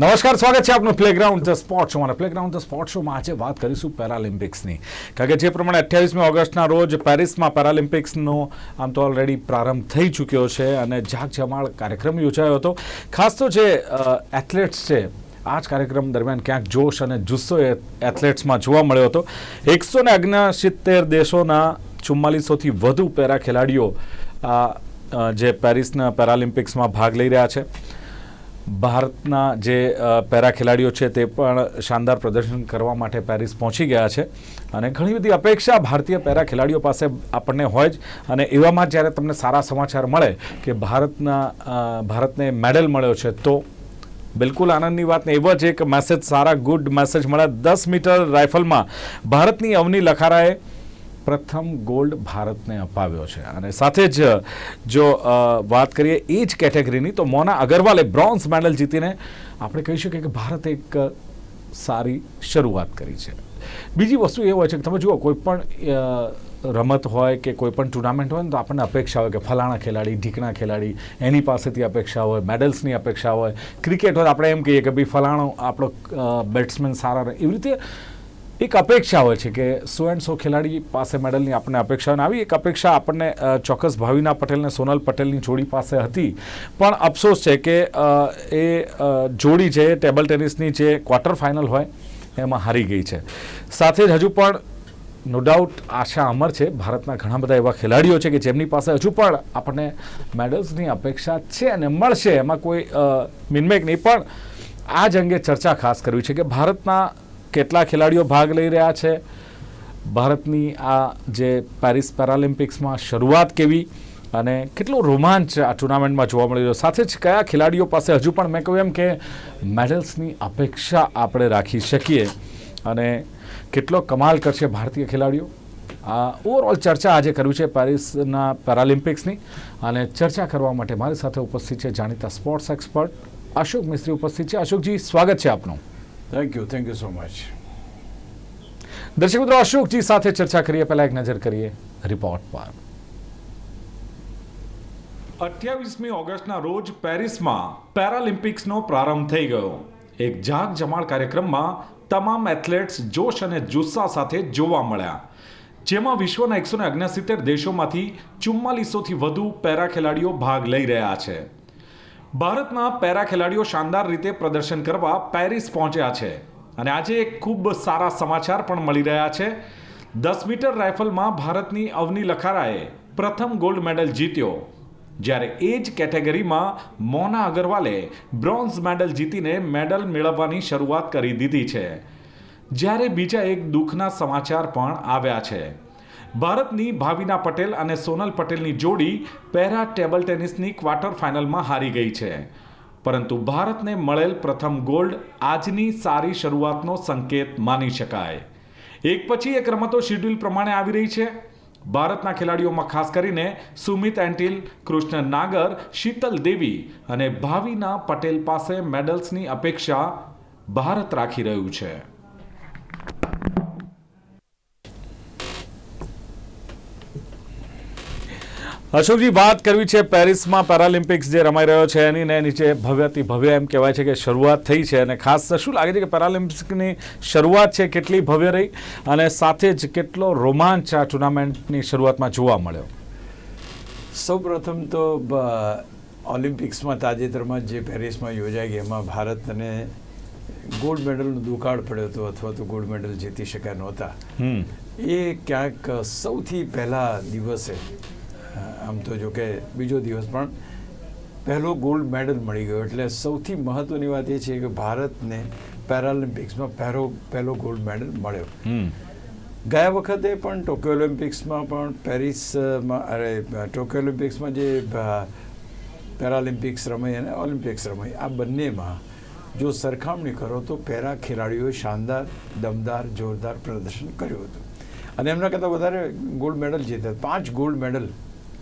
નમસ્કાર, સ્વાગત છે આપનું પ્લેગ્રાઉન્ડ ધ સ્પોર્ટ શોમાં પ્લેગ્રાઉન્ડ ધ સ્પોર્ટ શોમાં આજે વાત કરીશું પેરાલિમ્પિક્સની કારણ કે જે પ્રમાણે અઠ્યાવીસમી ઓગસ્ટના રોજ પેરિસમાં પેરાલિમ્પિક્સનો આમ તો ઓલરેડી પ્રારંભ થઈ ચૂક્યો છે અને જાગજમાળ કાર્યક્રમ યોજાયો હતો. ખાસ તો જે એથ્લેટ્સ છે, આ જ કાર્યક્રમ દરમિયાન ક્યાંક જોશ અને જુસ્સો એથ્લેટ્સમાં જોવા મળ્યો હતો. એકસો ને અગ્નસિત્તેર દેશોના ચુમ્માલીસોથી વધુ પેરા ખેલાડીઓ જે પેરિસના પેરાલિમ્પિક્સમાં ભાગ લઈ રહ્યા છે. ભારતના જે પેરા ખેલાડીઓ છે તે પણ શાનદાર પ્રદર્શન કરવા માટે પેરિસ પહોંચી ગયા છે. અને ઘણી બધી અપેક્ષા ભારતીય પેરા ખેલાડીઓ પાસે આપણને હોય જ. અને એવામાં જ્યારે તમને સારા સમાચાર મળે કે ભારતના ભારતને મેડલ મળ્યો છે, તો બિલકુલ આનંદની વાત ને એવો જ એક મેસેજ સારા ગુડ મેસેજ મળ્યા. દસ મીટર રાઇફલમાં ભારતની અવની લખારાએ પ્રથમ ગોલ્ડ ભારતને અપાવ્યો છે. અને સાથે જ, જો વાત કરીએ એ જ કેટેગરીની, તો મોના અગરવાલે બ્રોન્ઝ મેડલ જીતીને આપણે કહી શકીએ કે ભારતે એક સારી શરૂઆત કરી છે. બીજી વસ્તુ એ હોય છે કે તમે જુઓ, કોઈ પણ રમત હોય કે કોઈ પણ ટુર્નામેન્ટ હોય ને તો આપણને અપેક્ષા હોય કે ફલાણા ખેલાડી, ઢીકણા ખેલાડી, એની પાસેથી અપેક્ષા હોય, મેડલ્સની અપેક્ષા હોય, ક્રિકેટ હોય આપણે એમ કહીએ કે ભાઈ ફલાણો આપણો બેટ્સમેન સારા રહે. એવી રીતે એક અપેક્ષા હોય છે કે સો એન્ડ સો ખેલાડી પાસે મેડલની આપણને અપેક્ષા આવી એક અપેક્ષા આપણને ચોક્કસ ભાવિના પટેલને સોનલ પટેલની જોડી પાસે હતી. પણ અફસોસ છે કે એ જોડી છે ટેબલ ટેનિસની જે ક્વાર્ટર ફાઇનલ હોય, એમાં હારી ગઈ છે. સાથે જ હજુ પણ નો ડાઉટ આશા અમર છે, ભારતના ઘણા બધા એવા ખેલાડીઓ છે કે જેમની પાસે હજુ પણ આપણને મેડલ્સની અપેક્ષા છે અને મળશે. એમાં કોઈ મિનમેક નહીં, પણ આ જ અંગે ચર્ચા ખાસ કરવી છે કે ભારતના કેટલા ખેલાડીઓ ભાગ લઈ રહ્યા છે? ભારતની આ જે પેરિસ પેરાલિમ્પિક્સમાં શરૂઆત કેવી અને કેટલો રોમાંચ આ ટુર્નામેન્ટમાં જોવા મળી રહ્યો? સાથે જ કયા ખેલાડીઓ પાસે હજુ પણ મેં કહ્યું એમ કે મેડલ્સની અપેક્ષા આપણે રાખી શકીએ અને કેટલો કમાલ કરશે ભારતીય ખેલાડીઓ? આ ઓવરઓલ ચર્ચા આજે કરવી છે પેરિસના પેરાલિમ્પિક્સની અને ચર્ચા કરવા માટે મારી સાથે ઉપસ્થિત છે જાણીતા સ્પોર્ટ્સ એક્સપર્ટ અશોક મિસ્ત્રી ઉપસ્થિત છે. અશોકજી, સ્વાગત છે આપનું. Thank you thank you so much દર્શક મિત્રો અશોકજી સાથે ચર્ચા કરીએ. પહેલા એક નજર કરીએ રિપોર્ટ પર. અઠ્યાવીસમી ઓગસ્ટના રોજ પેરિસમાં પેરાલિમ્પિક્સનો પ્રારંભ થઈ ગયો. એક જાગ જમાળ કાર્યક્રમમાં તમામ એથ્લેટ્સ જોશ અને જુસ્સા સાથે જોવા મળ્યા. જેમાં વિશ્વના એકસો ને દેશોમાંથી ચુમ્માલીસોથી વધુ પેરા ખેલાડીઓ ભાગ લઈ રહ્યા છે. ભારતના પેરા ખેલાડીઓ શાનદાર રીતે પ્રદર્શન કરવા પેરિસ પહોંચ્યા છે. અને આજે એક ખૂબ સારા સમાચાર પણ મળી રહ્યા છે. દસ મીટર રાઇફલમાં ભારતની અવની લખારાએ પ્રથમ ગોલ્ડ મેડલ જીત્યો. જ્યારે એ જ કેટેગરીમાં મોના અગરવાલે બ્રોન્ઝ મેડલ જીતીને મેડલ મેળવવાની શરૂઆત કરી દીધી છે. જ્યારે બીજા એક દુઃખના સમાચાર પણ આવ્યા છે. ભારતની ભાવિના પટેલ અને સોનલ પટેલની જોડી પેરા ટેબલ ટેનિસની ક્વાર્ટર ફાઇનલમાં હારી ગઈ છે. પરંતુ ભારતને મળેલ પ્રથમ ગોલ્ડ આજની સારી શરૂઆતનો સંકેત માની શકાય. એક પછી એક રમતો શેડ્યુલ પ્રમાણે આવી રહી છે. ભારતના ખેલાડીઓમાં ખાસ કરીને સુમિત એન્ટિલ, કૃષ્ણ નાગર, શીતલ દેવી અને ભાવિના પટેલ પાસે મેડલ્સની અપેક્ષા ભારત રાખી રહ્યું છે. અશોકજી વાત કરવી છે પેરિસમાં પેરાલિમ્પિક્સ જે રમાઈ રહ્યો છે એની ને નીચે ભવ્યથી ભવ્ય એમ કહેવાય છે કે શરૂઆત થઈ છે અને ખાસ શું લાગે છે કે પેરાલિમ્પિક્સની શરૂઆત છે કેટલી ભવ્ય રહી અને સાથે જ કેટલો રોમાંચ આ ટુર્નામેન્ટની શરૂઆતમાં જોવા મળ્યો? સૌપ્રથમ તો ઓલિમ્પિક્સમાં તાજેતરમાં જે પેરિસમાં યોજાઈ ગઈ એમાં ભારતને ગોલ્ડ મેડલનો દુકાળ પડ્યો હતો અથવા તો ગોલ્ડ મેડલ જીતી શક્યા નહોતા. હમ. એ ક્યાંક સૌથી પહેલા દિવસે આમ તો જો કે બીજો દિવસ પણ પહેલો ગોલ્ડ મેડલ મળી ગયો. એટલે સૌથી મહત્વની વાત એ છે કે ભારતને પેરાલિમ્પિક્સમાં પહેલો પહેલો ગોલ્ડ મેડલ મળ્યો. હમ. ગયા વખતે પણ ટોક્યો ઓલિમ્પિક્સમાં પણ પેરિસમાં અરે ટોક્યો ઓલિમ્પિક્સમાં જે પેરાલિમ્પિક્સ રમાઈ અને ઓલિમ્પિક્સ રમાઈ આ બંનેમાં જો સરખામણી કરો તો પેરા ખેલાડીઓએ શાનદાર દમદાર જોરદાર પ્રદર્શન કર્યું હતું. અને એમના કરતાં વધારે ગોલ્ડ મેડલ જીત્યા. પાંચ ગોલ્ડ મેડલ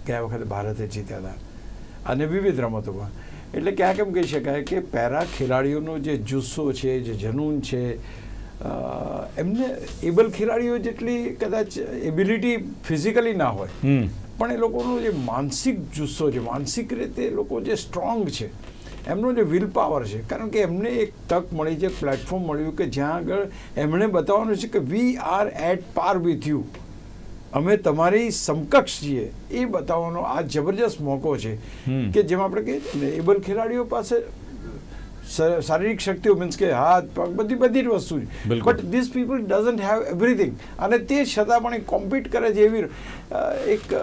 ગયા વખતે ભારતે જીત્યા હતા. અને વિવિધ રમતોમાં એટલે ક્યાંક એમ કહી શકાય કે પેરા ખેલાડીઓનો જે જુસ્સો છે જે જનૂન છે એમને એબલ ખેલાડીઓ જેટલી કદાચ એબિલિટી ફિઝિકલી ના હોય પણ એ લોકોનો જે માનસિક જુસ્સો છે માનસિક રીતે એ લોકો જે સ્ટ્રોંગ છે એમનો જે વિલ પાવર છે કારણ કે એમને એક તક મળી છે પ્લેટફોર્મ મળ્યું કે જ્યાં આગળ એમણે બતાવવાનું છે કે we are at par with you. અમે તમારી સમકક્ષ છીએ. એ બતાવવાનો આ જબરજસ્ત મોકો છે કે જેમ આપણે કહીએ છીએ ને એબલ ખેલાડીઓ પાસે શારીરિક શક્તિઓ મીન્સ કે હાથ પગ બધી બધી જ વસ્તુ છે. But this people doesn't have everything અને તે છતાં પણ એ કોમ્પિટ કરે છે એવી એક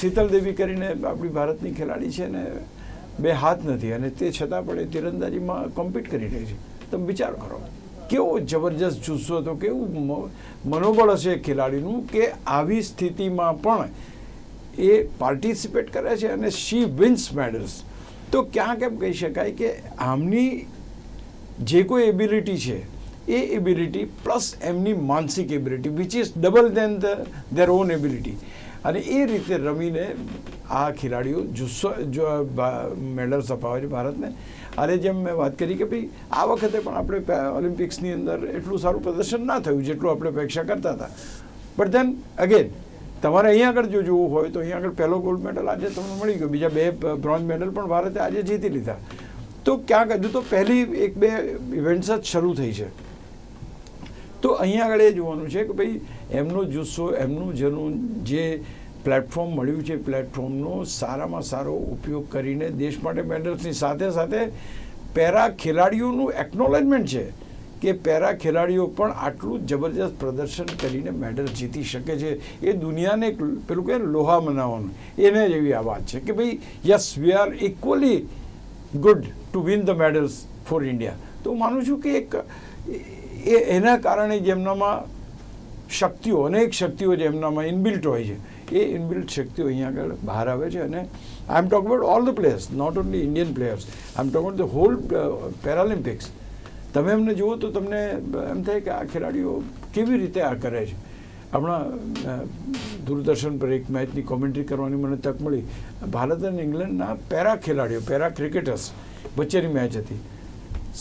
શીતલ દેવી કરીને આપણી ભારતની ખેલાડી છે ને બે હાથ નથી. અને તે છતાં પણ એ તીરંદાજીમાં કોમ્પિટ કરી રહી છે. તમે વિચાર કરો. કેવો જબરજસ્ત જુસ્સો હતો, કેવું મનોબળ હશે ખેલાડીનું કે આવી સ્થિતિમાં પણ એ પાર્ટિસિપેટ કરે છે અને શી વિન્સ મેડલ્સ તો ક્યાંક એમ કહી શકાય કે આમની જે કોઈ એબિલિટી છે, એ એબિલિટી પ્લસ એમની માનસિક ability which is double than the their own ability અને એ રીતે રમીને આ ખેલાડીઓ જુસ્સો મેડલ્સ અપાવે છે ભારતને અને જેમ મેં વાત કરી કે ભાઈ, આ વખતે પણ આપણે ઓલિમ્પિક્સની અંદર એટલું સારું પ્રદર્શન ના થયું જેટલું આપણે અપેક્ષા કરતા હતા. બટ ધેન અગેન તમારે અહીંયા આગળ જો જોવું હોય તો અહીંયા આગળ પહેલો ગોલ્ડ મેડલ આજે તમને મળી ગયો. બીજા બે બ્રોન્ઝ મેડલ પણ ભારતે આજે જીતી લીધા. તો ક્યાંક હજુ તો પહેલી એક બે ઇવેન્ટ્સ જ શરૂ થઈ છે. તો અહીંયા આગળ એ જોવાનું છે કે ભાઈ, એમનો જુસ્સો, એમનું જેનું જે પ્લેટફોર્મ મળ્યું છે પ્લેટફોર્મનો સારામાં સારો ઉપયોગ કરીને દેશ માટે મેડલ્સની સાથે સાથે પેરા ખેલાડીઓનું એકનોલેજમેન્ટ છે કે પેરા ખેલાડીઓ પણ આટલું જબરજસ્ત પ્રદર્શન કરીને મેડલ જીતી શકે છે. એ દુનિયાને પેલું કહે લોહા મનાવવાનું. એને જેવી આ વાત છે કે ભાઈ, yes we are equally good to win the medals for India તો માનું છું કે એક એના કારણે જેમનામાં શક્તિઓ, અનેક શક્તિઓ જેમનામાં ઇનબિલ્ટ હોય છે. એ ઇનબિલ્ટ શક્તિઓ અહીંયા આગળ બહાર આવે છે અને I am talk about all the players not only Indian players I am talk about the whole Paralympics તમે એમને જુઓ તો તમને એમ થાય કે આ ખેલાડીઓ કેવી રીતે આ કરે છે. હમણાં દૂરદર્શન પર એક મેચની કોમેન્ટ્રી કરવાની મને તક મળી. ભારત અને ઇંગ્લેન્ડના પેરા ખેલાડીઓ, પેરા ક્રિકેટર્સ વચ્ચેની મેચ હતી.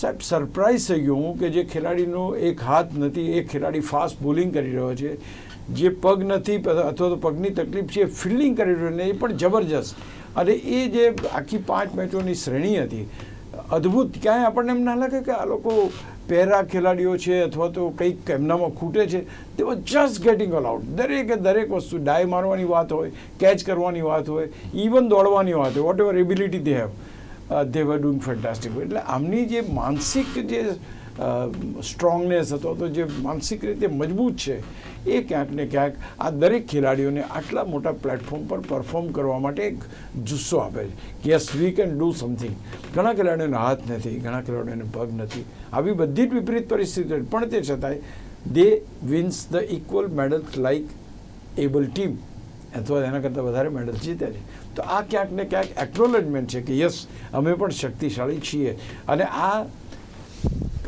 સાહેબ સરપ્રાઇઝ થઈ ગયો હું કે જે ખેલાડીનો એક હાથ નથી, એ ખેલાડી ફાસ્ટ બોલિંગ કરી રહ્યો છે. જે પગ નથી, અથવા તો પગની તકલીફ છે, ફિલ્ડિંગ કરી રહ્યું એ પણ જબરજસ્ત. અને એ જે આખી પાંચ મેચોની શ્રેણી હતી, અદ્ભુત. ક્યાંય આપણને એમ ના લાગે કે આ લોકો પહેરા ખેલાડીઓ છે, અથવા તો કંઈક એમનામાં ખૂટે છે તે વોઝ જસ્ટ ગેટિંગ અલાઉડ દરેકે દરેક વસ્તુ, ડાય મારવાની વાત હોય કેચ કરવાની વાત હોય ઇવન દોડવાની વાત હોય whatever ability they have they were doing fantastic એટલે આમની જે માનસિક જે સ્ટ્રોંગનેસ અથવા તો જે માનસિક રીતે મજબૂત છે, એ ક્યાંક ને ક્યાંક આ દરેક ખેલાડીઓને આટલા મોટા પ્લેટફોર્મ પર પરફોર્મ કરવા માટે એક જુસ્સો આપે છે કે yes we can do something ઘણા ખેલાડીઓને હાથ નથી, ઘણા ખેલાડીઓને પગ નથી. આવી બધી જ વિપરીત પરિસ્થિતિ પણ તે છતાંય they wins the equal medals like able team અથવા એના કરતાં વધારે મેડલ જીત્યા છે. તો આ ક્યાંક ને ક્યાંક એક્નોલેજમેન્ટ છે કે યસ અમે પણ શક્તિશાળી છીએ. અને આ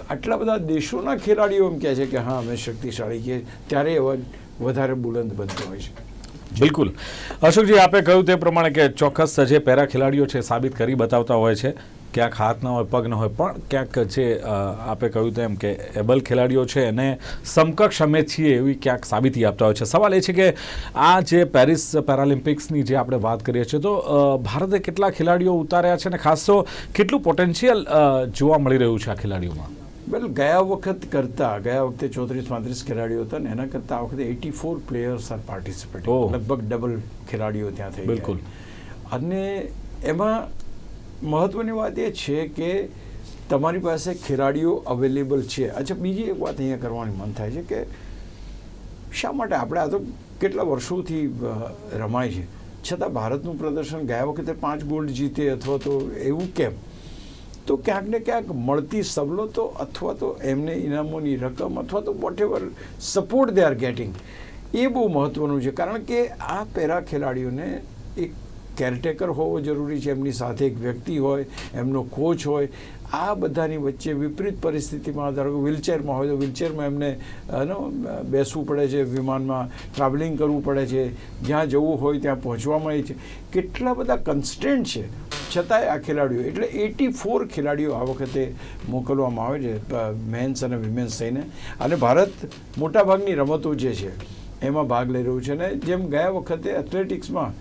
આટલા બધા દેશોના ખેલાડીઓ એમ કહે છે કે હા, અમે શક્તિશાળી છીએ. ત્યારે વધારે બુલંદ બનતો હોય છે. બિલકુલ. અશોકજી, આપે કહ્યું તે પ્રમાણે કે ચોક્કસ જે પેરા ખેલાડીઓ છે, સાબિત કરી બતાવતા હોય છે. ક્યાંક હાથ ન હોય, પગ ન હોય, પણ ક્યાંક જે આપે કહ્યું તેમ કે એબલ ખેલાડીઓ છે, એને સમકક્ષ અમે છીએ એવી ક્યાંક સાબિતી આપતા હોય છે. સવાલ એ છે કે આ જે પેરિસ પેરાલિમ્પિક્સની જે આપણે વાત કરીએ છીએ, તો ભારતે કેટલા ખેલાડીઓ ઉતાર્યા છે અને ખાસ તો કેટલું પોટેન્શિયલ જોવા મળી રહ્યું છે આ ખેલાડીઓમાં? વેલ ગયા વખત કરતાં ગયા વખતે ચોત્રીસ પાંત્રીસ ખેલાડીઓ હતા ને એના કરતાં આ વખતે eighty four players are participate. લગભગ ડબલ ખેલાડીઓ ત્યાં થઈ બિલકુલ. અને એમાં મહત્વની વાત એ છે કે તમારી પાસે ખેલાડીઓ અવેલેબલ છે. અચ્છા બીજી એક વાત અહીંયા કરવાની મન થાય છે કે શા માટે આપણે આ તો કેટલા વર્ષોથી રમાય છે? છતાં ભારતનું પ્રદર્શન ગયા વખતે પાંચ ગોલ્ડ જીતે અથવા તો એવું કેમ? તો ક્યાંક ને ક્યાંક મળતી સવલતો અથવા તો એમને ઇનામોની રકમ અથવા તો whatever support they are getting એ બહુ મહત્ત્વનું છે. કારણ કે આ પેરા ખેલાડીઓને એક કેરટેકર હોવો જરૂરી છે, એમની સાથે એક વ્યક્તિ હોય, એમનો કોચ હોય, આ બધાની વચ્ચે વિપરીત પરિસ્થિતિમાં ધારો કે વ્હીલચેરમાં હોય તો વ્હીલચેરમાં એમને એનો બેસવું પડે છે, વિમાનમાં ટ્રાવેલિંગ કરવું પડે છે, જ્યાં જવું હોય ત્યાં પહોંચવામાં છે. કેટલા બધા કન્સ્ટન્ટ છે. છતાંય આ ખેલાડીઓ, એટલે એટી ફોર ખેલાડીઓ આ વખતે મોકલવામાં આવે છે મેન્સ અને વિમેન્સ થઈને. અને ભારત મોટાભાગની રમતો જે છે, એમાં ભાગ લઈ રહ્યું છે. અને જેમ ગયા વખતે એથ્લેટિક્સમાં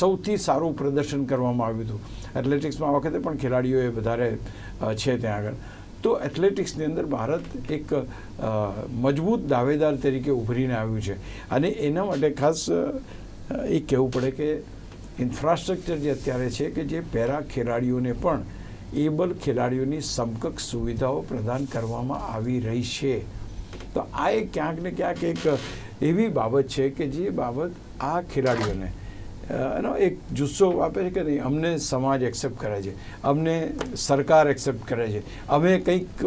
સૌથી સારું પ્રદર્શન કરવામાં આવ્યું હતું. એથ્લેટિક્સમાં આ વખતે પણ ખેલાડીઓએ વધારે છે ત્યાં આગળ. તો એથ્લેટિક્સની અંદર ભારત એક મજબૂત દાવેદાર તરીકે ઉભરીને આવ્યું છે. અને એના માટે ખાસ એ કહેવું પડે કે ઇન્ફ્રાસ્ટ્રક્ચર જે અત્યારે છે કે જે પેરા ખેલાડીઓને પણ એબલ ખેલાડીઓની સમકક્ષ સુવિધાઓ પ્રદાન કરવામાં આવી રહી છે. તો આ એક ક્યાંક ને ક્યાંક એક એવી બાબત છે કે જે બાબત આ ખેલાડીઓને એનો એક જુસ્સો આપે છે કે નહીં? અમને સમાજ એક્સેપ્ટ કરે છે. અમને સરકાર એક્સેપ્ટ કરે છે. અમે કંઈક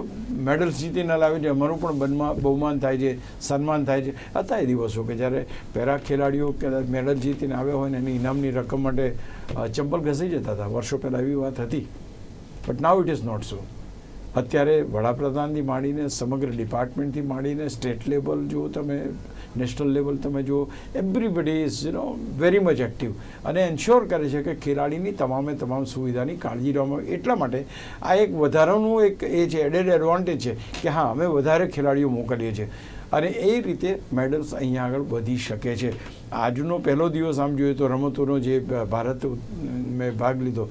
મેડલ્સ જીતીને લાવીએ છીએ અમારું પણ બનમાં બહુમાન થાય છે, સન્માન થાય છે. હતા એ દિવસો કે જ્યારે પેરા ખેલાડીઓ કદાચ મેડલ જીતીને આવ્યા હોય ને, એની ઇનામની રકમ માટે ચંપલ ઘસી જતા હતા. વર્ષો પહેલાં એવી વાત હતી. But now it is not so અત્યારે વડાપ્રધાનથી માંડીને સમગ્ર ડિપાર્ટમેન્ટથી માંડીને સ્ટેટ લેવલ જો તમે, નેશનલ લેવલ તમે જો everybody is you know very much active અને એન્શ્યોર કરે છે કે ખેલાડીની તમામે તમામ સુવિધાની કાળજી લેવામાં એટલા માટે આ એક વધારાનું એક એ છે એડેડ એડવાન્ટેજ છે કે હા, અમે વધારે ખેલાડીઓ મોકલીએ છીએ. અને એ રીતે મેડલ્સ અહીંયા આગળ વધી શકે છે. આજનો પહેલો દિવસ આમ જોઈએ તો રમતોનો જે ભારત મેં ભાગ લીધો.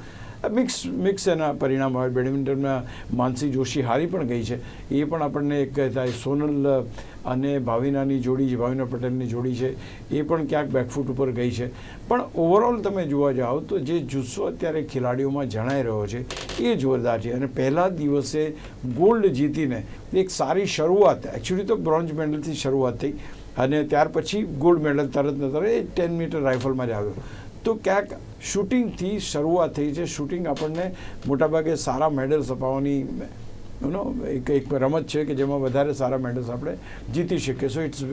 મિક્સ મિક્સ એના પરિણામ આવે. બેડમિન્ટનમાં માનસી જોશી હારી પણ ગઈ છે. એ પણ આપણને એક સોનલ અને ભાવિનાની જોડી જે ભાવિના પટેલની જોડી છે. એ પણ ક્યાંક બેકફૂટ ઉપર ગઈ છે. પણ ઓવરઓલ તમે જોવા જાઓ તો જે જુસ્સો અત્યારે ખેલાડીઓમાં જણાઈ રહ્યો છે, એ જોરદાર છે. અને પહેલા દિવસે ગોલ્ડ જીતીને એક સારી શરૂઆત એકચ્યુઅલી તો બ્રોન્ઝ મેડલથી શરૂઆત થઈ. અને ત્યાર પછી ગોલ્ડ મેડલ તરત ને તરત એ ટેન મીટર રાઇફલમાં જ આવ્યો. તો ક્યાંક શૂટિંગથી શરૂઆત થઈ છે. શૂટિંગ આપણને મોટાભાગે સારા મેડલ્સ અપાવવાની નો એક એક રમત છે કે જેમાં વધારે સારા મેડલ્સ આપણે જીતી શકીએ. સો ઇટ્સ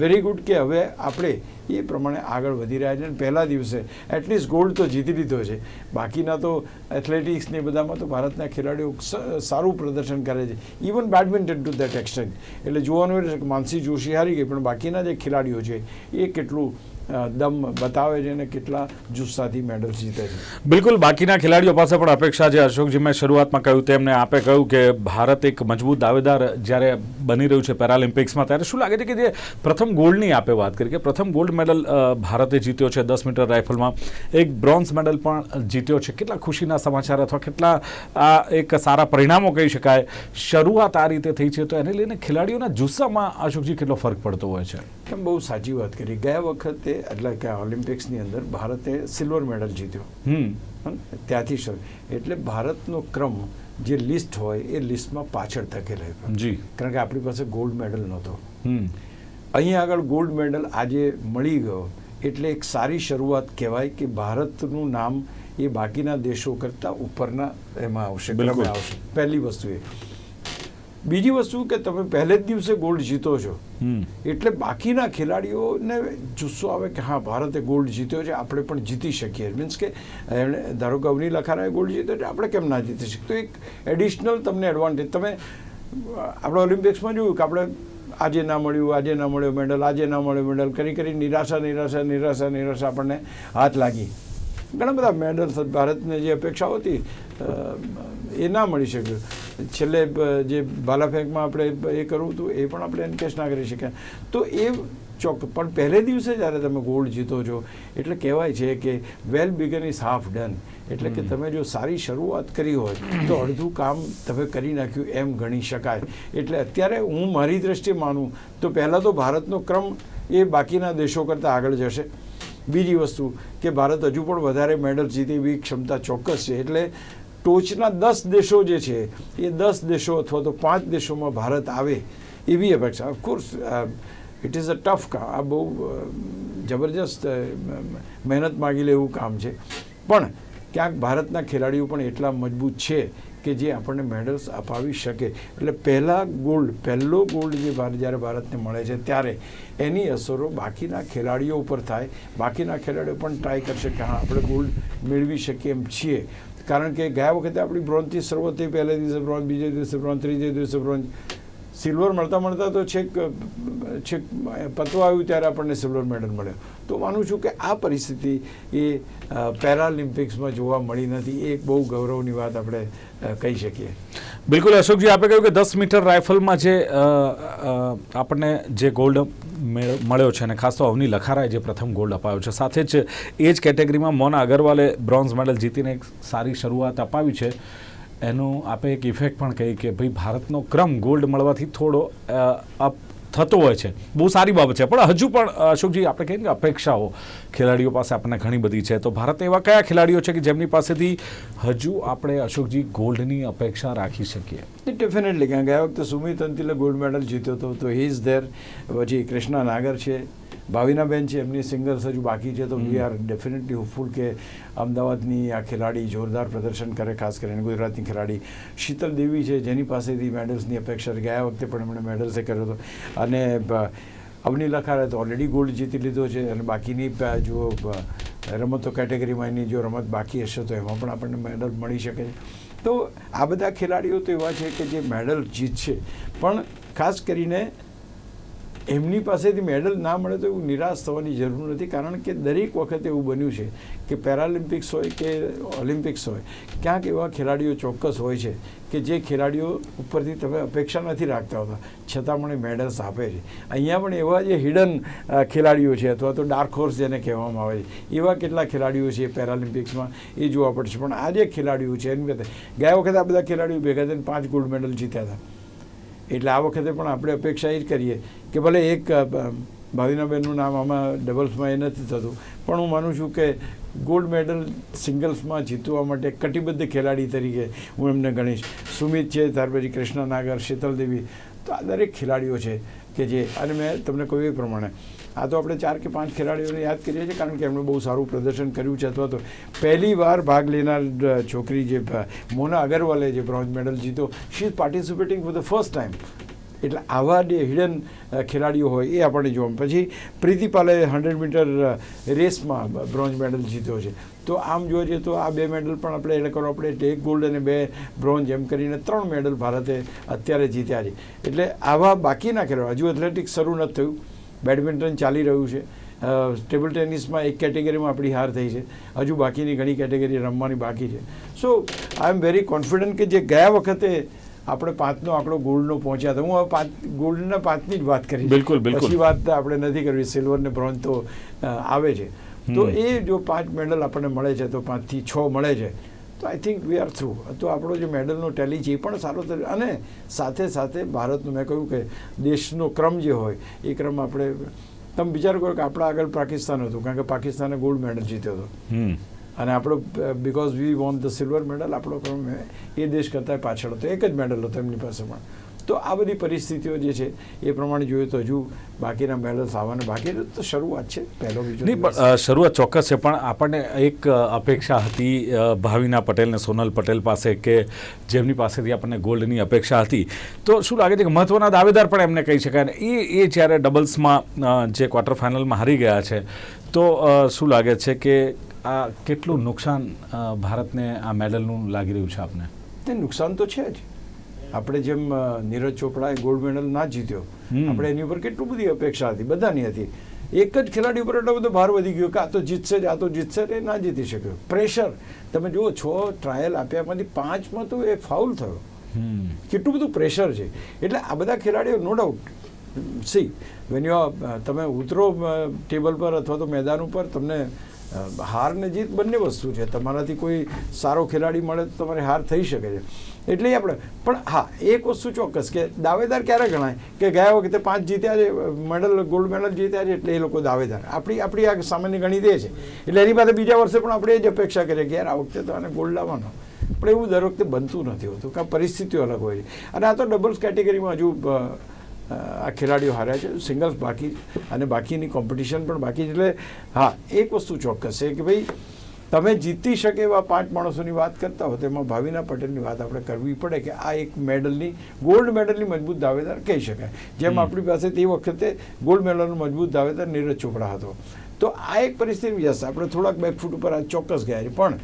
વેરી ગુડ કે હવે આપણે એ પ્રમાણે આગળ વધી રહ્યા છે. અને પહેલા દિવસે એટલીસ્ટ ગોલ્ડ તો જીતી લીધો છે. બાકીના તો એથ્લેટિક્સને બધામાં તો ભારતના ખેલાડીઓ સારું પ્રદર્શન કરે છે. Even badminton to that extent એટલે જોવાનું એ માનસી જોશી હારી ગઈ પણ બાકીના જે ખેલાડીઓ છે, એ કેટલું દમ બતાવે છે અને કેટલા જુસ્સાથી મેડલ જીતે છે. બિલકુલ બાકીના ખેલાડીઓ પાસે પણ અપેક્ષા છે અશોકજી મેં શરૂઆતમાં કહ્યું તેમને આપે કહ્યું કે ભારત એક મજબૂત દાવેદાર જ્યારે બની રહ્યું છે પેરાલિમ્પિક્સમાં ત્યારે શું લાગે છે કે જે પ્રથમ ગોલ્ડની આપે વાત કરી કે પ્રથમ ગોલ્ડ મેડલ ભારતે જીત્યો છે દસ મીટર રાઇફલમાં. એક બ્રોન્ઝ મેડલ પણ જીત્યો છે. કેટલા ખુશીના સમાચાર અથવા કેટલા આ એક સારા પરિણામો કહી શકાય. શરૂઆત આ રીતે થઈ છે તો એને લઈને ખેલાડીઓના જુસ્સામાં અશોકજી કેટલો ફરક પડતો હોય છે? એમ બહુ સાચી વાત કરી. ગયા વખતે એટલે કે ઓલિમ્પિક્સની અંદર ભારતે સિલ્વર મેડલ જીત્યો. ત્યાંથી શરૂ. એટલે ભારતનો ક્રમ જે લિસ્ટ હોય એ લિસ્ટમાં પાછળ ધકેલાય કારણ કે આપણી પાસે ગોલ્ડ મેડલ નહોતો. હમ. અહીં આગળ ગોલ્ડ મેડલ આજે મળી ગયો. એટલે એક સારી શરૂઆત કહેવાય કે ભારતનું નામ એ બાકીના દેશો કરતાં ઉપરના એમાં આવશે. આવશે. પહેલી વસ્તુ એ. બીજી વસ્તુ કે તમે પહેલે જ દિવસે ગોલ્ડ જીતો છો. એટલે બાકીના ખેલાડીઓને જુસ્સો આવે કે હા ભારતે ગોલ્ડ જીત્યો છે આપણે પણ જીતી શકીએ. મીન્સ કે એમણે ધારો કે અવની લખારાએ ગોલ્ડ જીત્યો છે આપણે કેમ ના જીતી શકીએ? તો એક એડિશનલ તમને એડવાન્ટેજ તમે આપણે ઓલિમ્પિક્સમાં જોયું કે આપણે આજે ના મળ્યું આજે ના મળ્યો મેડલ આજે ના મળ્યો મેડલ કરી કરી નિરાશા નિરાશા નિરાશા નિરાશા આપણને હાથ લાગી. ઘણા બધા મેડલ્સ ભારતને જે અપેક્ષાઓ હતી એ ના મળી શક્યું. છેલ્લે જે ભાલાફેંકમાં આપણે એ કરવું હતું એ પણ આપણે એનકેશ ના કરી શક્યા. તો એ ચોક પણ પહેલે દિવસે જ્યારે તમે ગોલ્ડ જીતો છો એટલે કહેવાય છે કે well begun is half done. એટલે કે તમે જો સારી શરૂઆત કરી હોય તો અડધું કામ તમે કરી નાખ્યું એમ ગણી શકાય. એટલે અત્યારે હું મારી દ્રષ્ટિએ માનું તો પહેલાં તો ભારતનો ક્રમ એ બાકીના દેશો કરતાં આગળ જશે. બીજી વસ્તુ કે ભારત હજુ પણ વધારે મેડલ જીતે એવી ક્ષમતા ચોક્કસ છે. એટલે ટોચના દસ દેશો જે છે, એ દસ દેશો અથવા તો પાંચ દેશોમાં ભારત આવે એવી અપેક્ષા. Of course it is a tough કામ આ બહુ જબરજસ્ત મહેનત માગી લે એવું કામ છે. પણ ક્યાંક ભારતના ખેલાડીઓ પણ એટલા મજબૂત છે કે જે આપણને મેડલ્સ અપાવી શકે. એટલે પહેલાં ગોલ્ડ પહેલો ગોલ્ડ જે જ્યારે ભારતને મળે છે ત્યારે એની અસરો બાકીના ખેલાડીઓ ઉપર થાય. બાકીના ખેલાડીઓ પણ ટ્રાય કરશે કે હા, આપણે ગોલ્ડ મેળવી શકીએ એમ છીએ. કારણ કે ગયા વખતે આપણી બ્રોન્ઝથી શરૂઆત થઈ, પહેલે દિવસે બ્રોન્ઝ, બીજે દિવસે બ્રોન્ઝ, ત્રીજે દિવસે બ્રોન્ઝ. સિલ્વર મળતા મળતા તો છેક છેક પતવા આવ્યું ત્યારે આપણને સિલ્વર મેડલ મળ્યો. તો માનું છું કે આ પરિસ્થિતિ એ પેરાલિમ્પિક્સમાં જોવા મળી નથી. એ બહુ ગૌરવની વાત આપણે કહી શકીએ. બિલકુલ, અશોકજી આપણે કહ્યું કે દસ મીટર રાઇફલમાં જે આપણને જે ગોલ્ડ મળ્યો છે અને ખાસ તો અવની લખારાએ જે પ્રથમ ગોલ્ડ અપાયો છે. સાથે જ એ જ કેટેગરીમાં મોના અગરવાલે બ્રોન્ઝ મેડલ જીતીને એક સારી શરૂઆત અપાવી છે. એનું આપણે એક ઇફેક્ટ પણ કહી કે ભાઈ, ભારતનો ક્રમ ગોલ્ડ મળવાથી થોડો અપ થતો હોય છે. બહુ સારી બાબત છે. પણ હજુ પણ અશોકજી, આપણે કહીએ ને કે અપેક્ષાઓ ખેલાડીઓ પાસે આપણને ઘણી બધી છે. તો ભારત એવા કયા ખેલાડીઓ છે કે જેમની પાસેથી હજુ આપણે, અશોકજી, ગોલ્ડની અપેક્ષા રાખી શકીએ? ડેફિનેટલી કારણ ગયા વખતે સુમિત અંતિલે ગોલ્ડ મેડલ જીત્યો હતો. તો હી ઇઝ ધેર પછી કૃષ્ણા નાગર છે. ભાવિનાબેન છે, એમની સિંગલ્સ હજુ બાકી છે, તો વી આર ડેફિનેટલી હોપફુલ કે અમદાવાદની આ ખેલાડી જોરદાર પ્રદર્શન કરે, ખાસ કરીને ગુજરાતની ખેલાડી શીતલ દેવી છે, જેની પાસેથી મેડલ્સની અપેક્ષા ગયા વખતે પણ એમણે મેડલ્સે કર્યો હતો. અને અવની લખારે તો ઓલરેડી ગોલ્ડ જીતી લીધો છે અને બાકીની જો રમતો કેટેગરીમાં એની જો રમત બાકી હશે, તો એમાં પણ આપણને મેડલ મળી શકે છે. તો આ બધા ખેલાડીઓ તો એવા છે કે જે મેડલ જીતશે. પણ ખાસ કરીને એમની પાસેથી મેડલ ના મળે તો એવું નિરાશ થવાની જરૂર નથી, કારણ કે દરેક વખતે એવું બન્યું છે કે પેરાલિમ્પિક્સ હોય કે ઓલિમ્પિક્સ હોય, ક્યાંક એવા ખેલાડીઓ ચોક્કસ હોય છે કે જે ખેલાડીઓ ઉપરથી તમે અપેક્ષા નથી રાખતા હોતા, છતાં પણ એ મેડલ્સ આપે છે. અહીંયા પણ એવા જે હિડન ખેલાડીઓ છે અથવા તો ડાર્ક હોર્સ જેને કહેવામાં આવે છે, એવા કેટલા ખેલાડીઓ છે પેરાલિમ્પિક્સમાં, એ જોવા પડશે. પણ આ જે ખેલાડીઓ છે, એની વખતે ગયા વખતે આ બધા ખેલાડીઓ ભેગા થઈને પાંચ ગોલ્ડ મેડલ જીત્યા હતા. એટલે આ વખતે પણ આપણે અપેક્ષા એ જ કરીએ કે ભલે એક ભાવિનાબેનનું નામ આમાં ડબલ્સમાં એ નથી થતું, પણ હું માનું છું કે ગોલ્ડ મેડલ સિંગલ્સમાં જીતવા માટે કટિબદ્ધ ખેલાડી તરીકે હું એમને ગણીશ. સુમિત છે ત્યાર પછી કૃષ્ણા નાગર શીતલ દેવી તો આ દરેક ખેલાડીઓ છે કે જે, અને મેં તમને કહ્યું એ પ્રમાણે આ તો આપણે ચાર કે પાંચ ખેલાડીઓને યાદ કરીએ છીએ કારણ કે એમણે બહુ સારું પ્રદર્શન કર્યું છે અથવા તો પહેલી વાર ભાગ લેનાર છોકરી જે મોના અગરવાલે જે bronze medal JITO she participating for the first time એટલે આવા જે હિડન ખેલાડીઓ હોય એ આપણને જોવા પછી પ્રીતિપાલે હંડ્રેડ મીટર રેસમાં બ્રોન્ઝ મેડલ જીત્યો છે. તો આમ જોવા જઈએ તો આ બે મેડલ પણ આપણે એટલે કરો આપણે એક ગોલ્ડ અને બે બ્રોન્ઝ એમ કરીને ત્રણ મેડલ ભારતે અત્યારે જીત્યા છે. એટલે આવા બાકીના ખેલાડીઓ, હજુ એથ્લેટિક્સ શરૂ નથી થયું. બેડમિન્ટન ચાલી રહ્યું છે. ટેબલ ટેનિસમાં એક કેટેગરીમાં આપણી હાર થઈ છે. હજુ બાકીની ઘણી કેટેગરી રમવાની બાકી છે. સો આઈ એમ વેરી કોન્ફિડન્ટ કે જે ગયા વખતે આપણે પાંચનો આંકડો ગોલ્ડનો પહોંચ્યા હતા. હું હવે પાંચ ગોલ્ડના પાંચની જ વાત કરી બિલકુલ, બિલકુલ. પછી વાત આપણે નથી કરવી સિલ્વર ને બ્રોન્ઝ તો આવે છે. તો એ જો પાંચ મેડલ આપણને મળે છે તો પાંચથી છ મળે છે. તો I think we are through તો આપણો જે મેડલનો ટેલી છે એ પણ સારો થયો અને સાથે સાથે ભારતનું મેં કહ્યું કે દેશનો ક્રમ જે હોય એ ક્રમ આપણે તમે વિચાર કરો કે આપણા આગળ પાકિસ્તાન હતું કારણ કે પાકિસ્તાને ગોલ્ડ મેડલ જીત્યો હતો. હમ. અને આપણો because we won the silver medal આપણો ક્રમ એ દેશ કરતાં પાછળ હતો. એક જ મેડલ હતો એમની પાસે પણ. તો આ બધી પરિસ્થિતિઓ જે છે એ પ્રમાણે જોઈએ તો હજુ બાકીના મેડલ્સ આવવાના. બાકી તો શરૂઆત છે પહેલો બીજો નહીં પણ શરૂઆત ચોક્કસ છે પણ આપણને એક અપેક્ષા હતી ભાવિના પટેલ ને સોનલ પટેલ પાસે કે જેમની પાસેથી આપણને ગોલ્ડની અપેક્ષા હતી. તો શું લાગે છે કે મહત્વના દાવેદાર પણ એમને કહી શકાય ને? એ એ જ્યારે ડબલ્સમાં જે ક્વાર્ટર ફાઇનલમાં હારી ગયા છે તો શું લાગે છે કે આ કેટલું નુકસાન ભારતને આ મેડલનું લાગી રહ્યું છે આપને? તે નુકસાન તો છે જ. આપણે જેમ નીરજ ચોપડાએ ગોલ્ડ મેડલ ના જીત્યો. આપણે એની ઉપર કેટલું બધી અપેક્ષા હતી? બધાની હતી. એક જ ખેલાડી ઉપર એટલો બધો ભાર વધી ગયો કે આ તો જીતશે જ આ તો જીતશે એ ના જીતી શક્યો. પ્રેશર તમે જુઓ છ ટ્રાયલ આપ્યામાંથી પાંચમાં તો એ ફાઉલ થયો. કેટલું બધું પ્રેશર છે. એટલે આ બધા ખેલાડીઓ no doubt see when you તમે ઉતરો ટેબલ પર અથવા તો મેદાન ઉપર તમને હાર ને જીત બંને વસ્તુ છે. તમારાથી કોઈ સારો ખેલાડી મળે તો તમારે હાર થઈ શકે છે. એટલે આપણે, પણ હા, એક વસ્તુ ચોક્કસ કે દાવેદાર ક્યારે ગણાય? કે ગયા વખતે પાંચ જીત્યા છે, મેડલ ગોલ્ડ મેડલ જીત્યા છે, એટલે એ લોકો દાવેદાર. આપણી આપણી આ સામાન્ય ગણી દે છે. એટલે એની પાસે બીજા વર્ષે પણ આપણે એ જ અપેક્ષા કરીએ કે યાર આ વખતે તો આને ગોલ્ડ લાવવાનો. પણ એવું દર વખતે બનતું નથી હોતું કારણ પરિસ્થિતિઓ અલગ હોય છે. અને આ તો ડબલ્સ કેટેગરીમાં હજુ આ ખેલાડીઓ હાર્યા છે સિંગલ્સ બાકી, અને બાકીની કોમ્પિટિશન પણ બાકી એટલે હા, એક વસ્તુ ચોક્કસ છે કે ભાઈ તમે જીતી શકે એવા પાંચ માણસોની વાત કરતા હો તેમાં ભાવિના પટેલની વાત આપણે કરવી પડે કે આ એક મેડલની ગોલ્ડ મેડલની મજબૂત દાવેદાર કહી શકાય. જેમ આપણી પાસે તે વખતે ગોલ્ડ મેડલનો મજબૂત દાવેદાર નીરજ ચોપડા હતો. તો આ એક પરિસ્થિતિ યસ આપણે થોડાક બેકફૂટ ઉપર આ ચોક્કસ ગયા છે. પણ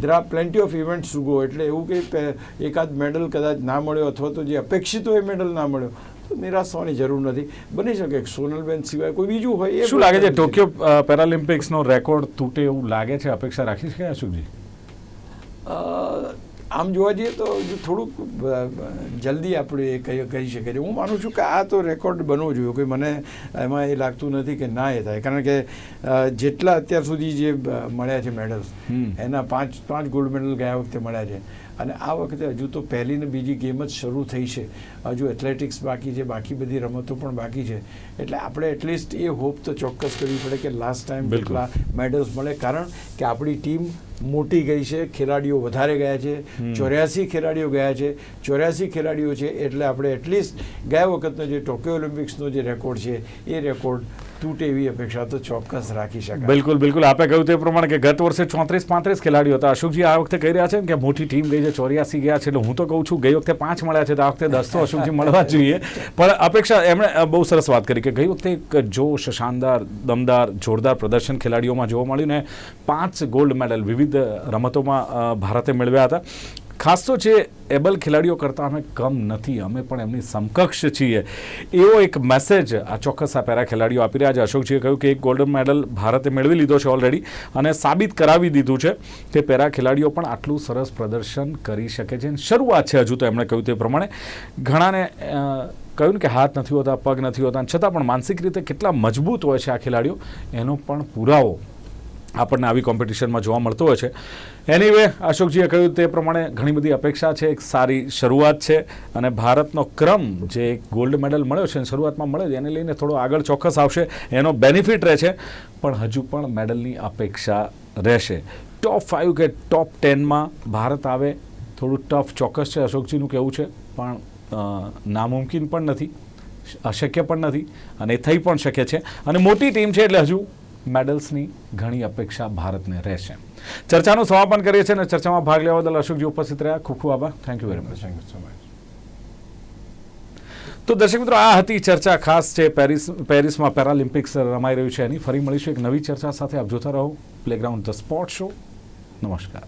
there are plenty of events go એટલે એવું કે એકાદ મેડલ કદાચ ના મળ્યો અથવા તો જે અપેક્ષિત હોય એ મેડલ ના મળ્યો. નિરાશ થવાની જરૂર નથી. બની શકે સોનલબેન સિવાય કોઈ બીજું હોય એ શું લાગે છે ટોક્યો પેરાલિમ્પિક્સનો રેકોર્ડ તૂટે એવું લાગે છે? અપેક્ષા રાખી શકાય અશોકજી? આમ જોવા જઈએ તો થોડુંક જલ્દી આપણે એ કહી કહી શકીએ છીએ. હું માનું છું કે આ તો રેકોર્ડ બનવો જોઈએ. કોઈ મને એમાં એ લાગતું નથી કે ના એ થાય. કારણ કે જેટલા અત્યાર સુધી જે મળ્યા છે મેડલ્સ. એના પાંચ પાંચ ગોલ્ડ મેડલ ગયા વખતે મળ્યા છે. અને આ વખતે હજુ તો પહેલી ને બીજી ગેમ જ શરૂ થઈ છે. હજુ એથ્લેટિક્સ બાકી છે બાકી બધી રમતો પણ બાકી છે. એટલે આપણે એટલીસ્ટ એ હોપ તો ચોક્કસ કરવી પડે કે લાસ્ટ ટાઈમ કેટલા મેડલ્સ મળે. કારણ કે આપણી ટીમ મોટી ગઈ છે ખેલાડીઓ વધારે ગયા છે ચોર્યાસી ખેલાડીઓ ગયા છે. ચોર્યાસી ખેલાડીઓ છે એટલે આપણે એટલીસ્ટ ગયા વખતનો જે ટોક્યો ઓલિમ્પિક્સનો જે રેકોર્ડ છે એ રેકોર્ડ તૂટે એવી અપેક્ષા તો ચોક્કસ રાખી શકાય. બિલકુલ બિલકુલ. આપે કહ્યું તે પ્રમાણે કે ગત વર્ષે ચોત્રીસ પાંત્રીસ ખેલાડીઓ હતા. અશોકજી આ વખતે કહી રહ્યા છે કે મોટી ટીમ ગઈ છે, ચોર્યાસી ગયા છે. એટલે હું તો કહું છું, ગઈ વખતે પાંચ મળ્યા છે, તો આ વખતે દસ તો અશોકજી મળવા જોઈએ. પણ અપેક્ષા, એમણે બહુ સરસ વાત કરી કે ગઈ વખતે એક જોશ, શાનદાર, દમદાર, જોરદાર પ્રદર્શન ખેલાડીઓમાં જોવા મળ્યું ને પાંચ ગોલ્ડ મેડલ વિવિધ રમતોમાં ભારતે મેળવ્યા હતા. ખાસ તો જે એબલ ખેલાડીઓ કરતાં અમે કમ નથી, અમે પણ એમની સમકક્ષ છીએ. એવો એક મેસેજ આ ચોક્કસ આ પેરા ખેલાડીઓ આપી રહ્યા છે. અશોકજીએ કહ્યું કે એક ગોલ્ડન મેડલ ભારતે મેળવી લીધો છે ઓલરેડી અને સાબિત કરાવી દીધું છે કે પેરા ખેલાડીઓ પણ આટલું સરસ પ્રદર્શન કરી શકે છે. શરૂઆત છે હજુ તો એમણે કહ્યું તે પ્રમાણે. ઘણાને કહ્યું કે હાથ નથી હોતા, પગ નથી હોતા છતાં પણ માનસિક રીતે કેટલા મજબૂત હોય છે આ ખેલાડીઓ, એનો પણ પુરાવો આપણને આવી કોમ્પિટિશનમાં જોવા મળતો હોય છે. એનીવે અશોકજીએ કહ્યું તે પ્રમાણે ઘણી બધી અપેક્ષા છે, એક સારી શરૂઆત છે અને ભારતનો ક્રમ જે ગોલ્ડ મેડલ મળ્યો છે શરૂઆતમાં મળ્યો છે, એને લઈને થોડો આગળ ચોક્કસ આવશે, એનો બેનિફિટ રહે છે, પણ હજુ પણ મેડલની અપેક્ષા રહેશે. ટોપ ફાઇવ કે ટોપ ટેનમાં ભારત આવે, થોડું ટફ ચોક્કસ છે, અશોકજીનું કહેવું છે, પણ નામુમકિન પણ નથી, અશક્ય પણ નથી, અને થઈ પણ શકે છે. અને મોટી ટીમ છે એટલે હજુ મેડલ્સની ઘણી અપેક્ષા ભારતને રહેશે. ચર્ચાનું સમાપન કરીએ છીએ અને ચર્ચામાં ભાગ લેવા બદલ અશોકજી ઉપસ્થિત રહ્યા. ખૂબ ખૂબ આભાર. Thank you very much thank you so much તો દર્શક મિત્રો આ હતી ચર્ચા ખાસ છે પેરિસ પેરિસમાં પેરાલિમ્પિક્સ રમાઈ રહ્યું છે એની. ફરી મળીશું એક નવી ચર્ચા સાથે. આપ જોતા રહો. પ્લેગ્રાઉન્ડ ધ સ્પોર્ટ શો નમસ્કાર.